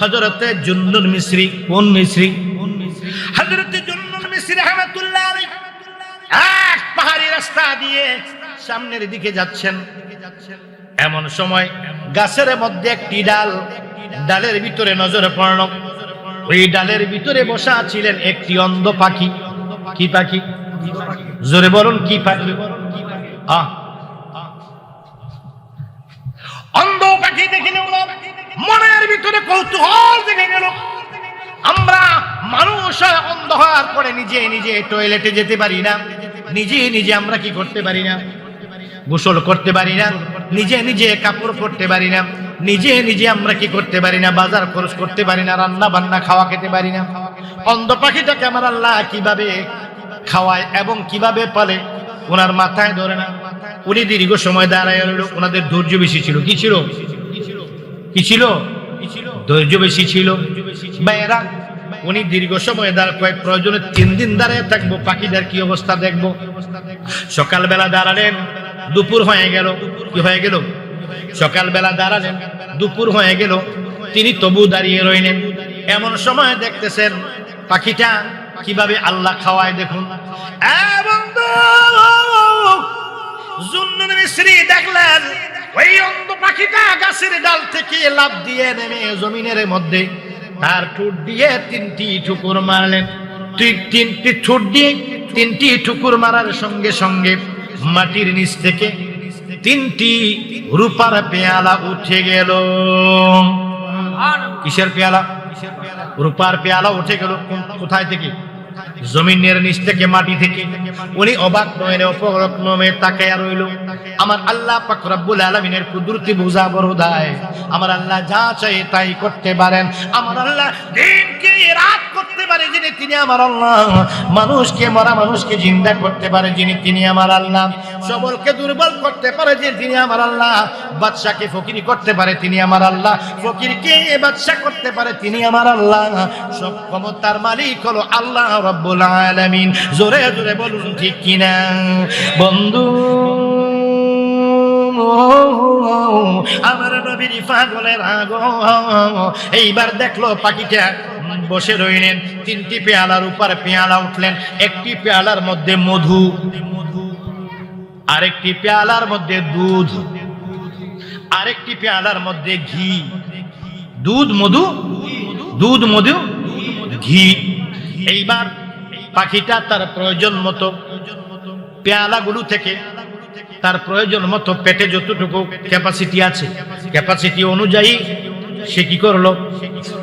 হজরতে জুন্নুর মিশ্রি কোন মিশ্রি হজরতে জুন্নুর মিশ্রি রহমাতুল্লাহ আলাইহি। এক পাহাড়ি রাস্তা দিয়ে সামনের দিকে যাচ্ছেন। এমন সময় গাছের মধ্যে একটি ডাল ডালের ভিতরে নজর পড়ল। ওই ডালের ভিতরে বসা ছিলেন একটি অন্ধ পাখি। কি পাখি? জোরে বলুন কি পাখি? আহ। অন্ধ পাখি দেখে নিল মনের ভিতরে কৌতূহল দেখে গেল। আমরা মানুষ অন্ধ হওয়ার পরে নিজে নিজে টয়লেটে যেতে পারি না। নিজে নিজে আমরা কি করতে পারি না? গোসল করতে পারি না। নিজে নিজে কাপড় পরতে পারি না। নিজে নিজে আমরা কি করতে পারি না? বাজার খরচ করতে পারি না। রান্না বান্না খাওয়া খেতে পারি না। অন্ধ পাখিটাকে আমার আল্লাহ কীভাবে খাওয়ায় এবং কীভাবে পালে, ওনার মাথায় ধরে না। উনি দীর্ঘ সময় দাঁড়ায় ওনাদের ধৈর্য বেশি ছিল। কি ছিল? কি ছিল? ধৈর্য বেশি ছিল। ভাইয়েরা, উনি দীর্ঘ সময় দাঁড় কয়েক প্রয়োজনে তিন দিন দাঁড়িয়ে থাকব, পাখিদের কি অবস্থা দেখব। সকালবেলা দাঁড়ালেন, দুপুর হয়ে গেল। কি হয়ে গেল? সকালবেলা দাঁড়ালেন, দুপুর হয়ে গেল। তিনি তবু দাঁড়িয়ে রইলেন। এমন সময় দেখতেছেন পাখিটা কীভাবে আল্লাহ খাওয়ায় দেখুন। দেখলেন। ওই অন্ধ পাখিটা গাছের ডাল থেকে লাফ দিয়ে নেমে জমিনের মধ্যে। তার ঠোঁট দিয়ে তিনটি ঠুকুর মারলেন। তিনটি ঠোঁট দিয়ে তিনটি ঠুকুর মারার সঙ্গে সঙ্গে মাটির নিচ থেকে তিনটি রূপার পেয়ালা উঠে গেল। কিসের পেয়ালা? রূপার পেয়ালা উঠে গেল। কোথায় থেকে? জমিনের নিচ থেকে মাটি থেকে। উনি অবাক নয়নে অপরক নমে তাকায়া রইল। আমার আল্লাহ পাক আলামিনের কুদরতি বুঝা বড় দায় আমার আল্লাহ যা চাই তাই করতে পারেন। আমার আল্লাহ দিনকে রাত করতে পারে যিনি তিনি আমার আল্লাহ। মানুষকে, মরা মানুষকে জিন্দা করতে পারে যিনি তিনি আমার আল্লাহ। সবলকে দুর্বল করতে পারে যে তিনি আমার আল্লাহ, বাদশাকে ফকিরি করতে পারে তিনি আমার আল্লাহ, ফকিরকে বাদশা করতে পারে তিনি আমার আল্লাহ। সব ক্ষমতার মালিক হলো আল্লাহ রব্বুল আলামিন। জোরে জোরে বলুন ঠিক কিনা? বন্ধু, আমার নবীর পাগলের আগো এইবার দেখল পাখিটা বসে রইলেন। তিনটি পেয়ালার উপর পেয়ালা উঠলেন। একটি পেয়ালার মধ্যে মধু মধু। আরেকটি পেয়ালার মধ্যে দুধ, আরেকটি পেয়ালার মধ্যে ঘি। দুধ মধু দুধ মধু, ঘি। এইবার পাখিটা তার প্রয়োজন মতো পেয়ালাগুলো থেকে তার প্রয়োজন মতো পেটে যতটুকু ক্যাপাসিটি আছে ক্যাপাসিটি অনুযায়ী সে কি করল?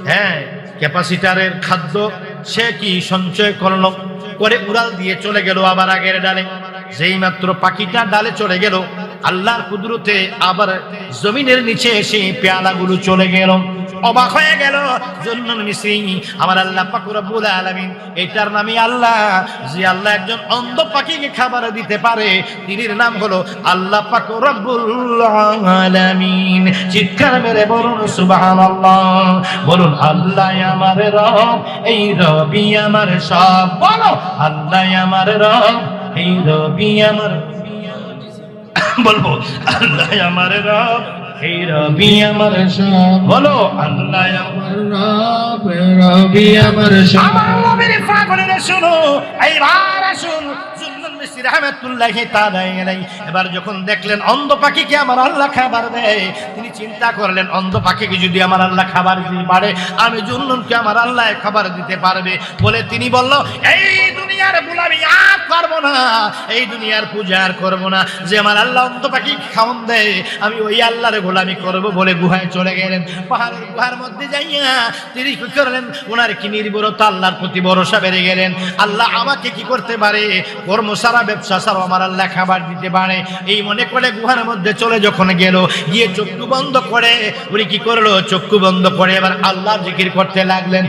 হ্যাঁ ক্যাপাসিটারের খাদ্য সে কি সঞ্চয় করল? করে উড়াল দিয়ে চলে গেল আবার আগের ডালে। যেই মাত্র পাখিটা ডালে চলে গেল, আল্লাহর কুদরতে আবার জমিনের নিচে এসে পেয়ালাগুলো চলে গেল। অবাক হয়ে গেল জন্নুন মিশ্রি আমার আল্লাহ পাক রব্বুল আলামিন, এটার নামই আল্লাহ। যে আল্লাহ একজন অন্ধ পাখিকে খাবার দিতে পারে, তিনির নাম হলো আল্লাহ পাক রব্বুল আলামিন। চিৎকার মেরে বলুন, সুবহানাল্লাহ। বলুন, আল্লাহ আমার রব, এই রবি আমার সব। বলো, আল্লাহ আমার রব এই রবি আমার। বলব, আল্লাহ আমার রব। এই রবি আমার সব। বলো, আল্লাহ আমার রব রবি আমার আমার নবীর পাগলের শুনো, এইবার জুন্নুল এবার যখন দেখলেন অন্ধ পাখিকে আমার আল্লাহ খাবার দেয়, তিনি চিন্তা করলেন, অন্ধ পাখিকে যদি আমার আল্লাহ খাবার দিতে পারে আমি আমার আল্লাহ খাবার দিতে পারবে? বলে তিনি বলল, এই দুনিয়ার গোলামি আর করব না, এই দুনিয়ার পূজা আর করব না। যে আমার আল্লাহ অন্ধ পাখি খাওন দেয়, আমি ওই আল্লাহর গোলামি করব বলে গুহায় চলে গেলেন। পাহাড়ের গুহার মধ্যে যাইয়া তিনি কি করলেন, ওনার কি নির্ভরতা, আল্লাহর প্রতি ভরসা বেড়ে গেলেন। আল্লাহ আমাকে কি করতে পারে? কর্ম সারা ব্যবসা সারা আমার আল্লাহ দিতে পারে। এই মনে করে গুহার মধ্যে চলে যখন গেল, গিয়ে চক্ষু বন্ধ করে। উনি কি করল? চক্ষু বন্ধ করে এবার আল্লাহ জিকির করতে লাগলেন।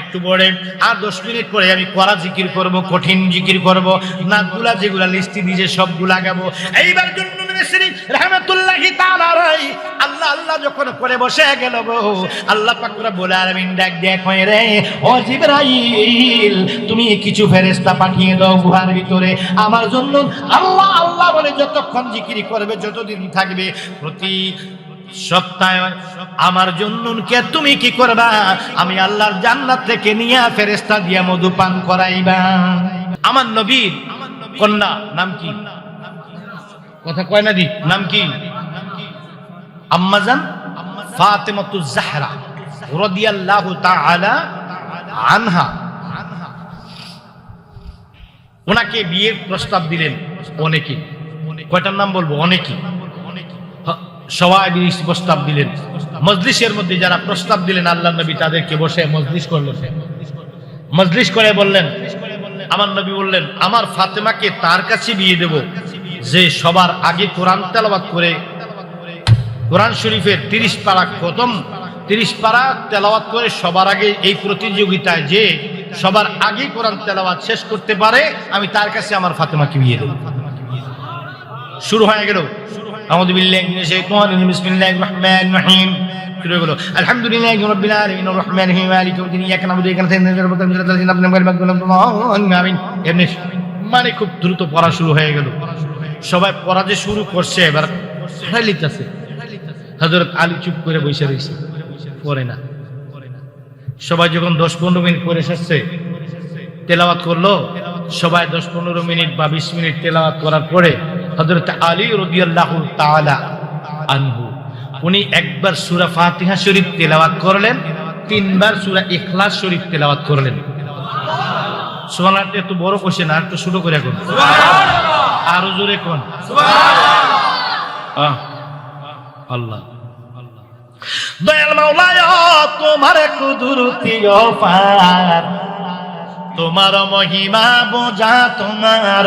একটু পরে আর দশ মিনিট পরে আমি কড়া জিকির করব, কঠিন জিকির করব, নাকগুলা যেগুলা লিস্টি নিজে সবগুলা গাবো এইবার জন্য আল্লাহ আল্লাহ যখন করে বসে গো তুমি কিছু ফেরেশতা পাঠিয়ে দাও গুহার ভিতরে। আমার জন্য আল্লাহ আল্লাহ বলে যতক্ষণ জিকির করবে, যতদিন থাকবে, প্রতি সত্যায়ন আমার জন্য কে তুমি কি করবা? আমি আল্লাহর জান্নাত থেকে নিয়ে ফেরেস্তা দিয়া মধু পান করাইবা। আমার নবীর কন্যা নাম কি? কথা কয় না দি? নাম কি? আম্মাজান ফাতেমাতু জাহরা রাদিয়াল্লাহু তাআলা আনহা। ওনাকে বিয়ের প্রস্তাব দিলেন অনেকে। কয়টার নাম বলব? অনেকে। সবাই প্রস্তাব দিলেন। মজলিসের মধ্যে যারা প্রস্তাব দিলেন আল্লাহ নবী, তাদেরকে বসে মজলিস করলেন। মজলিস করে বললেন, আমার নবী বললেন, আমার ফাতেমাকে তার কাছে বিয়ে দেব। যে সবার আগে কোরআন তেলাবাদ করে, কোরআন শরীফের তিরিশ পারা খতম, তিরিশ পারা তেলাওয়াত করে সবার আগে এই প্রতিযোগিতায় যে সবার আগে কোরআন তেলাওয়াত শেষ করতে পারে, আমি তার কাছে আমার ফাতেমাকে বিয়ে দেব। শুরু হয়ে গেল। এমনি মানে খুব দ্রুত পড়া শুরু হয়ে গেল। সবাই পড়া যে শুরু করছে, এবার লিখতেছে। হযরত আলী চুপ করে বসে রয়েছে, পড়ে না। সবাই যখন দশ পনেরো মিনিট পরে এসেছে, তেলাওয়াত করল, সবাই দশ পনেরো মিনিট বা বিশ মিনিট তেলাওয়াত করার পরে হজরত আলী রদিয়াল্লাহু তাআলা আনহু, উনি একবার সুরা ফাতিহা শরীফ তেলাওয়াত করলেন, তিনবার সুরা ইখলাস শরীফ তেলাওয়াত করলেন। সুবহানাল্লাহ, এত বড় কোশ্চেন আর একটু ছোট করে এখন। আরও জোরে কোন? আল্লাহ। দয়াল মাওলায়, তোমার কুদরতি অপার তোমার মহিমা বোঝা, তোমার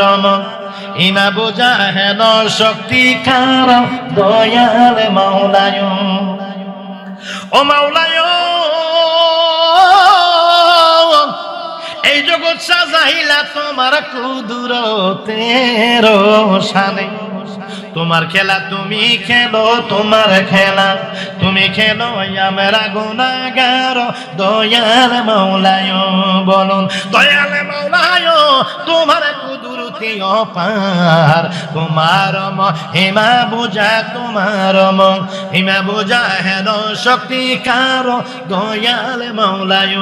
ইমা বোঝা হেন শক্তি কার দয়াল মাওলায়। ও মাওলায় জগৎ সাজাইলা তোমার কুদরতের সানে তোমার খেলা তুমি খেলো, তোমার খেলা তুমি খেলো, আমরা গুনাগার দয়াল মৌলায় বলুন। দয়াল মৌলায়, তোমার কুদরতি অপার। তোমার হেমা বোঝা, তোমার মন হেমা বোঝা হেন শক্তি কার দয়াল মৌলায়।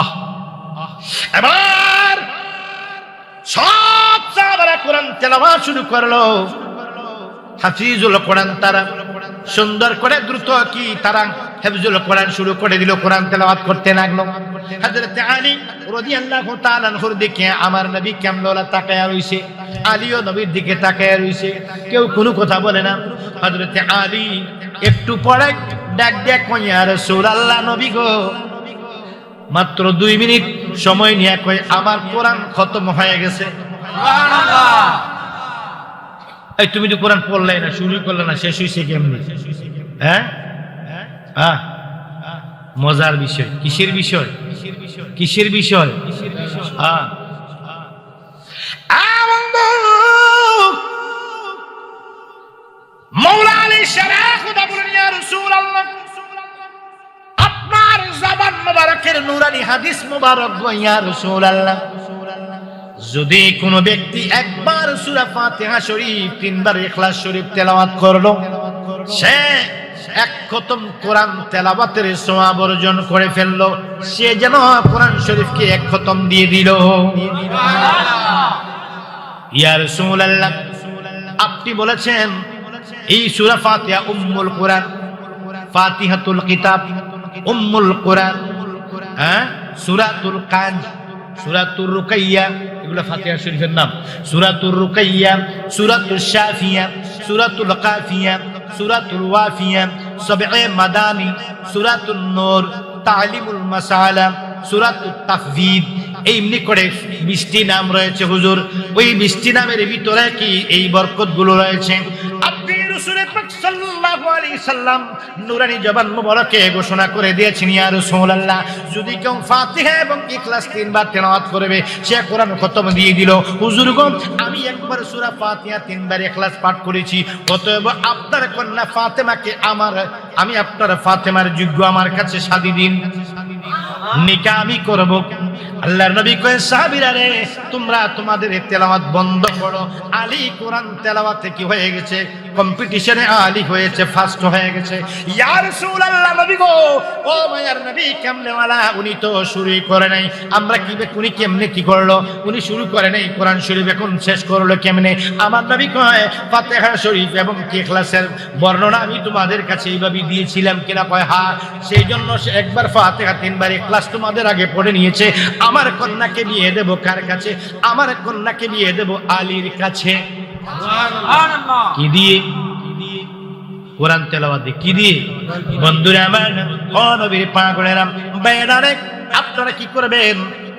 আহ! এবার সব সাহাবারা কোরআন তেলাওয়াত শুরু করল। হাফিজুল কোরআন তারা সুন্দর করে দ্রুত কি তারা হেফজুল কোরআন শুরু করে দিল, কোরআন তেলাওয়াত করতে লাগল। হযরত আলী রাদিয়াল্লাহু তাআলা আনহুর দিকে আমার নবী কেমন তাকায়া রইছে, আলীও নবীর দিকে তাকায়া রইছে। কেউ কোনো কথা বলে না। হযরত আলী একটু পরে ডাক কইয়া, রাসূলুল্লাহ নবী গো মাত্র দুই মিনিট সময় নিয়ে কয় আমার কোরআন খতম হয়ে গেছে। এই তুমি তো কোরআন পড়লে না শুরু করলে না শেষ হয়েছে কেমনি? হ্যাঁ? হ্যাঁ মজার বিষয়। কিসের বিষয়? কিসের বিষয়? হ্যাঁ মৌলা আলী সেরা খুদা বলেন ইয়া রাসূলুল্লাহ! মোবারকের নুরানি হাদিস মোবারক গো ইয়া রাসূলুল্লাহ। যদি কোনো ব্যক্তি একবার সূরা ফাতিহা শরীফ, তিনবার ইখলাস শরীফ তেলাওয়াত করল, সে এক খতম কোরআন তেলাওয়াতের সওয়াব অর্জন করে ফেলল, সে যেন কোরআন শরীফকে এক খতম দিয়ে দিল। ইয়া রাসূলুল্লাহ, আপনি বলেছেন, এই সূরা ফাতিহা উম্মুল কোরআন, ফাতিহাতুল কিতাব উম্মুল কোরআন হ্যাঁ সূরাতুল কান সূরাতুর রুকাইয়া এগুলো ফাতিহা শরীফের নাম সূরাতুর রুকাইয়া সূরাতুল শাফিয়া সূরাতুল কাফিয়া সূরাতুল ওয়াফিয়া সবঈ মাদানি সূরাতুন নূর তালিমুল মাসালা সূরাতুত তাফভিদ এই এমনি করে মিষ্টি নাম রয়েছে, হুজুর। ওই মিষ্টি নামের ভিতরে কি এই বরকতগুলো রয়েছে? ঘোষণা করে দিয়েছেন যদি এবং তিনবার করবে, সে কোরআন দিয়ে দিল। হুজুর আমি একবার তিনবার পাঠ করেছি আপনার কন্যা ফাতেমাকে আমার, আমি আপনার ফাতেমার যোগ্য আমার কাছে শাদি দিন। নিকা আমি করব। আল্লাহর নবী কয়ে, সাহাবীরা রে, তোমরা তোমাদের তেলাওয়াত বন্ধ করো। আলী কোরআন তেলাওয়াত কি হয়ে গেছে? কম্পিটিশনে আলী হয়েছে ফার্স্ট হয়ে গেছে। ইয়া রাসূলুল্লাহ, নবী গো! ও মায়ার নবী, কেমনে ওয়ালা উনি তো শুরুই করে নাই। আমরা কি উনি কেমনে কি করল? উনি শুরু করে নাই কোরআন শরীফ, এখন শেষ করল কেমনে? আমার নবী কয়, ফাতিহা শরীফ এবং ইখলাসের বর্ণনা আমি তোমাদের কাছে এইভাবে দিয়েছিলাম কিনা? কয়, হা, সেই জন্য সে একবার ফাতিহা তিনবার ইখলাস তোমাদের আগে পড়ে নিয়েছে। আমার কন্যাকে বিয়ে দেবো কার কাছে? আমার কন্যাকে বিয়ে দেবো আলীর কাছে। কি দিয়ে? কোরআন তেলাওয়াত কি দিয়ে? বন্ধুরা আমার, ও নবীর পাগলেরা বেড়ারে আপনারা কি করবেন?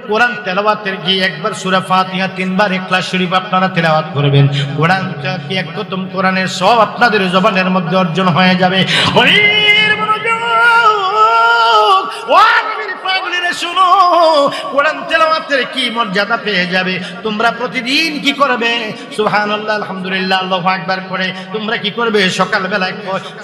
কোরআন তেলাওয়াতের কি একবার সূরা ফাতিহা তিনবার ইখলাস শরীফ আপনারা তেলাওয়াত করবেন। কোরআন কি এক খতম কোরআনের সব আপনাদের জবানের মধ্যে অর্জন হয়ে যাবে? হরির মনোযোগ ও শুনো, কোরআন তেলাওয়াতের কি মর্যাদা পেয়ে যাবে? তোমরা প্রতিদিন কি করবে? সুবহানাল্লাহ, আলহামদুলিল্লাহ, আল্লাহু করে। তোমরা কি করবে? সকালবেলায়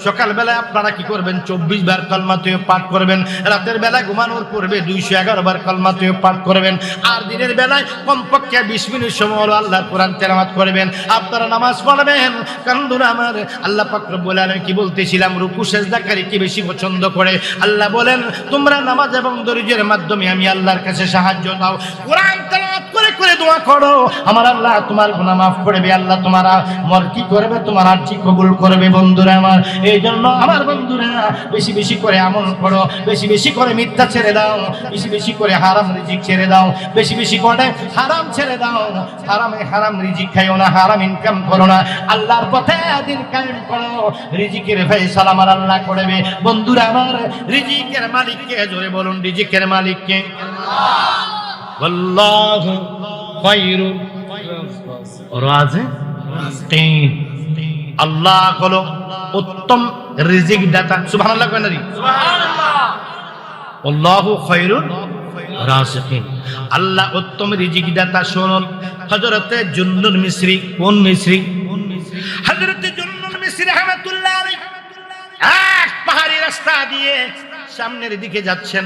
সকালবেলায় আপনারা কি করবেন? চব্বিশ বার কলমা তুই পাঠ করবেন। রাতের বেলায় ঘুমানোর পূর্বে দুইশো এগারো বার কলমা তুই পাঠ করবেন। আর দিনের বেলায় কমপক্ষে বিশ মিনিট সময় হলো আল্লাহর কোরআন তেলাওয়াত করবেন। আপনারা নামাজ পড়বেন। কান্দুর আমার। আল্লাহ রব্বুল আলামিন কি বলতেছিলাম? রুকু, সেজদাকারী কি বেশি পছন্দ করে? আল্লাহ বলেন, তোমরা নামাজ এবং দরিজের মাধ্যমে আমি আল্লাহর কাছে সাহায্য দাও কোরআন তেলাওয়াত করে দোয়া করো। আমার আল্লাহ তোমার গুনাহ মাফ করবে, আল্লাহ তোমার মর কি করবে, তোমার আর্জি কবুল করবে বন্ধুরা আমার। এই জন্য আমার বন্ধুরা, বেশি বেশি করে আমল করো, বেশি বেশি করে মিথ্যা ছেড়ে দাও, বেশি বেশি করে হারাম রিজিক ছেড়ে দাও, বেশি বেশি করে হারাম ছেড়ে দাও। হারামে হারাম রিজিক খাইও না, হারাম ইনকাম করো না। আল্লাহর পথে দিন কায়েম করো, রিজিকের ফয়সালা আমার আল্লাহ করবে। বন্ধুরা আমার, রিজিকের মালিককে জোরে বলুন, রিজিকের মালিককে। আল্লাহু। আল্লাহ হলো উত্তম রিজিক দাতা। সুবহানাল্লাহ আল্লাহু উত্তম রিজিক দাতা শুনুন। হযরতে জুন্নুন মিসরি, কোন মিসরি? হযরতে জুন্নুন মিসরি রাহমাতুল্লাহ আলাইহি। এক পাহাড়ি রাস্তা দিয়ে সামনের দিকে যাচ্ছেন।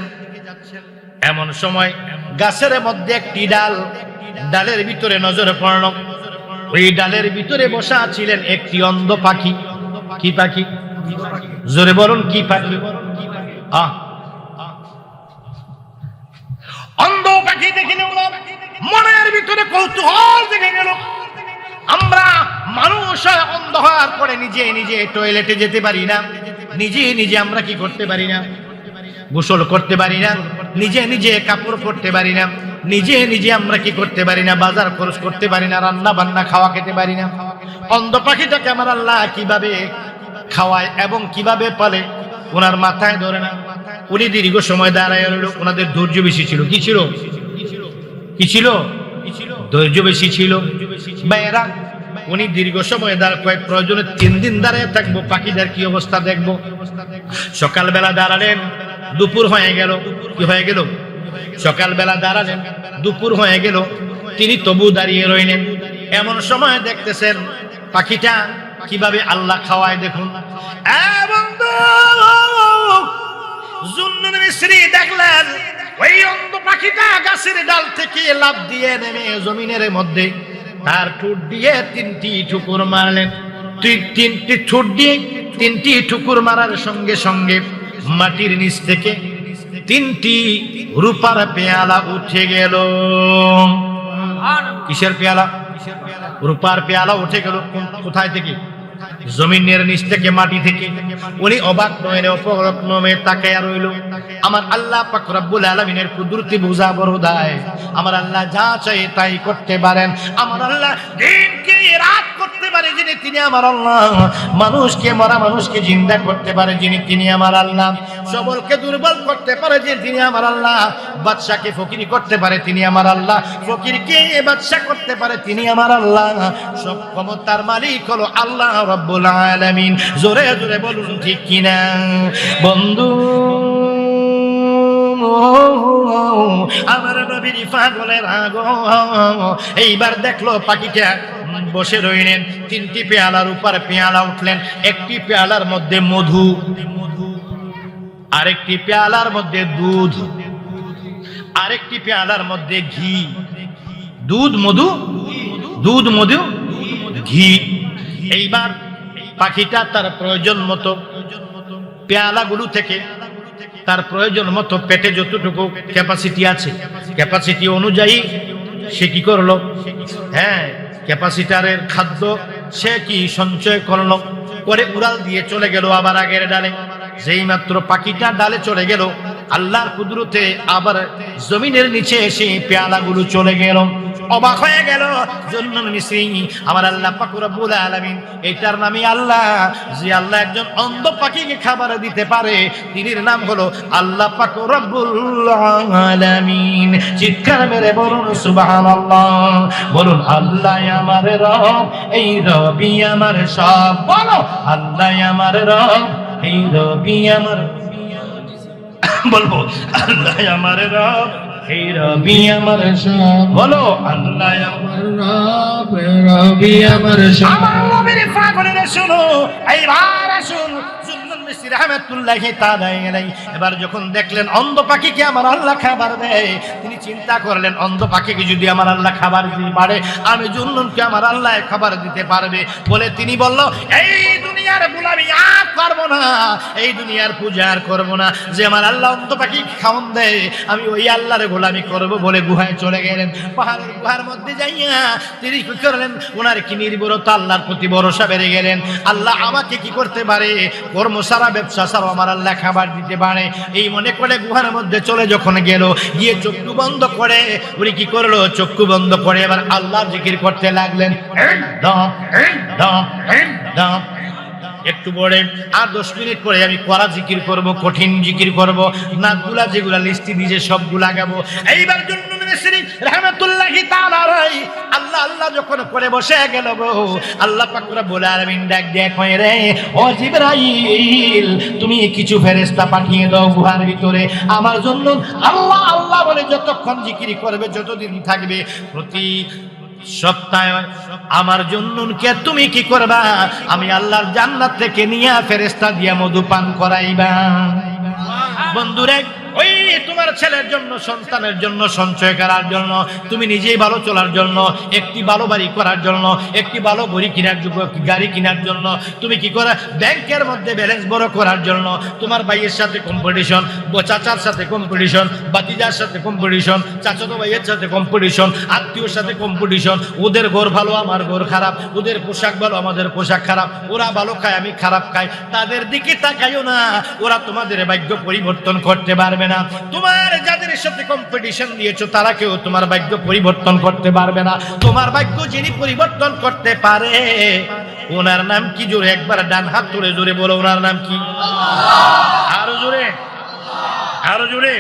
এমন সময় গাছের মধ্যে একটি ডাল ডালের ভিতরে নজরে পড়ল। ওই ডালের ভিতরে বসা ছিলেন একটি অন্ধ পাখি। কি পাখি? জোরে বলুন, কি পাখি? অন্ধ পাখি দেখে নিল। মনের ভিতরে কৌতূহল দেখে গেল আমরা মানুষ অন্ধ হওয়ার পরে নিজে নিজে টয়লেটে যেতে পারি না। নিজে নিজে আমরা কি করতে পারি না? গোসল করতে পারি না। নিজে নিজে কাপড় পরতে পারি না। নিজে নিজে আমরা কি করতে পারি না? বাজার খরচ করতে পারি না রান্না বান্না খাওয়া খেতে পারি না। অন্ধ পাখিটাকে আমার আল্লাহ কীভাবে খাওয়ায় এবং কীভাবে পালে? ওনার মাথায় ধরে না। উনি দীর্ঘ সময় দাঁড়ায় রইল। ওনাদের ধৈর্য বেশি ছিল। কি ছিল? কি ছিল? ধৈর্য বেশি ছিল। ভাইয়েরা, উনি দীর্ঘ সময় দাঁড় কয়েক প্রয়োজনে তিন দিন দাঁড়িয়ে থাকব। পাখিদের কি অবস্থা দেখব? সকালবেলা দাঁড়ালেন। দুপুর হয়ে গেল। কি হয়ে গেল? সকালবেলা দাঁড়ালেন, দুপুর হয়ে গেল, তিনি তবু দাঁড়িয়ে রইলেন। এমন সময় দেখতেছেন পাখিটা কীভাবে আল্লাহ খাওয়ায় দেখুন। ওই পাখিটা গাছের ডাল থেকে দিয়ে নেমে জমিনের মধ্যে ঠোঁট দিয়ে তিনটি ঠুকুর মারলেন। তিন- তিনটি তিনটি ঠুকুর মারার সঙ্গে সঙ্গে মাটির নিচ থেকে তিনটি রূপার পেয়ালা উঠে গেল। কিসের পেয়ালা? রূপার পেয়ালা উঠে গেল কোথায় থেকে? জমিনের নিচ থেকে, মাটি থেকে। উনি অবাক নয় অপরক নমে তাকায়া রইল। আমার আল্লাহ পাক রব্বুল আলামিনের কুদরতি বুঝা বড় দায় আমার আল্লাহ যা চাই তাই করতে পারেন। আমার আল্লাহ দিনকে রাত করতে পারে যিনি, তিনি আমার আল্লাহ। মানুষকে, মরা মানুষকে জিন্দা করতে পারে যিনি, তিনি আমার আল্লাহ। সবলকে দুর্বল করতে পারে যে, তিনি আমার আল্লাহ। বাদশাকে ফকিরি করতে পারে, তিনি আমার আল্লাহ। ফকিরকে বাদশা করতে পারে, তিনি আমার আল্লাহ। সব ক্ষমতার মালিক হলো আল্লাহ রব্বুল আলামিন। জোরে জোরে বলুন ঠিক কিনা? বন্ধু, আমার নবীর পাগলের আগো এইবার দেখল পাখিটা বসে রইলেন। তিনটি পেয়ালার উপর পেয়ালা উঠলেন। একটি পেয়ালার মধ্যে মধু, আরেকটি পেয়ালার মধ্যে দুধ, আরেকটি পেয়ালার মধ্যে ঘি। দুধ, মধু দুধ, মধু, ঘি। এইবার পাখিটা তার প্রয়োজন মতো পেয়ালাগুলো থেকে তার প্রয়োজন মতো পেটে যতটুকু ক্যাপাসিটি আছে ক্যাপাসিটি অনুযায়ী সে কি করল? হ্যাঁ ক্যাপাসিটারের খাদ্য, সে কি সঞ্চয় করল? করে উড়াল দিয়ে চলে গেল আবার আগের ডালে। যেই মাত্র পাখিটা ডালে চলে গেল, আল্লাহর কুদরতে আবার জমিনের নিচে এসে পেয়ালাগুলো চলে গেল। অবাক হয়ে গেল। জন্নুন মিশ্রি আমার আল্লাহ পাক রব্বুল আলামিন, এটার নামই আল্লাহ। যে আল্লাহ একজন অন্ধ পাখিকে খাবার দিতে পারে, তিনির নাম হলো আল্লাহ পাক রব্বুল আলামিন। চিৎকার মেরে বলুন, সুবহানাল্লাহ। বলুন, আল্লাহ আমার রব, এই রবি আমার সব। বলো, আল্লাহ আমার রব, এই রবি আমার বলব, আল্লাহ আমার রব এই রবি আমার সব। বলো, আল্লাহ আমার রব, রবি আমার আমার নবীর পাগলেরা শুনো, এইবার আসুন এবার যখন দেখলেন অন্ধ পাখিকে আমার আল্লাহ খাবার দেয়, তিনি চিন্তা করলেন, অন্ধ পাখিকে যদি আমার আল্লাহ খাবার দিতে পারে, আমি জুন্নুনকে আমার আল্লাহ খাবার দিতে পারবে। বলে তিনি বলল, এই দুনিয়ার গোলামি আর করব না, এই দুনিয়ার পূজা আর করব না। যে আমার আল্লাহ অন্ধ পাখি খাওন দেয়, আমি ওই আল্লাহর গোলামি করব বলে গুহায় চলে গেলেন। পাহাড়ের গুহার মধ্যে যাইয়া তিনি কি করলেন ওনার কি নির্ভরতা, আল্লাহর প্রতি ভরসা বেড়ে গেলেন। আল্লাহ আমাকে কি করতে পারে? কর্ম সারা আমার আল্লাহ খাবার দিতে পারে। এই মনে করে গুহার মধ্যে চলে যখন গেল, গিয়ে চক্ষু বন্ধ করে। উনি কি করল? চক্ষু বন্ধ করে এবার আল্লাহ জিকির করতে লাগলেন। একটু পরে, আর দশ মিনিট পরে আমি কড়া জিকির করব, কঠিন জিকির করব, নাকগুলা যেগুলা লিস্টি দিয়ে সবগুলা গাবো এইবার জন্য তুমি কিছু ফেরেশতা পাঠিয়ে দাও গুহার ভিতরে। আমার জন্য আল্লাহ আল্লাহ বলে যতক্ষণ জিকির করবে, যতদিন থাকবে, প্রতি সপ্তাহে আমার জন্য কে তুমি কি করবা? আমি আল্লাহর জান্নাত থেকে নিয়ে ফেরেস্তা দিয়া মধু পান করাইবা। বন্ধুরে ওই তোমার ছেলের জন্য, সন্তানের জন্য, সঞ্চয় করার জন্য, তুমি নিজেই ভালো চলার জন্য, একটি ভালো বাড়ি করার জন্য, একটি ভালো বড়ি কেনার গাড়ি কেনার জন্য, তুমি কি করে ব্যাংকের মধ্যে ব্যালেন্স বড় করার জন্য, তোমার ভাইয়ের সাথে কম্পিটিশন চাচার সাথে কম্পিটিশন বাতিজার সাথে কম্পিটিশন চাচাতো ভাইয়ের সাথে কম্পিটিশন আত্মীয়র সাথে কম্পিটিশন ওদের ঘর ভালো, আমার ঘর খারাপ, ওদের পোশাক ভালো, আমাদের পোশাক খারাপ, ওরা ভালো খায়, আমি খারাপ খাই, তাদের দিকে তাকাইও না, ওরা তোমাদের ভাগ্য পরিবর্তন করতে পারবে না। তোমার যাদের সাথে কম্পিটিশন দিয়েছ তারা কেউ তোমার ভাগ্য পরিবর্তন করতে পারবে না। তোমার ভাগ্য যিনি পরিবর্তন করতে পারে, ওনার নাম কি জোরে একবার ডান হাত তুলে জোরে বলো, ওনার নাম কি? আরও জোরে। আরও জোরে।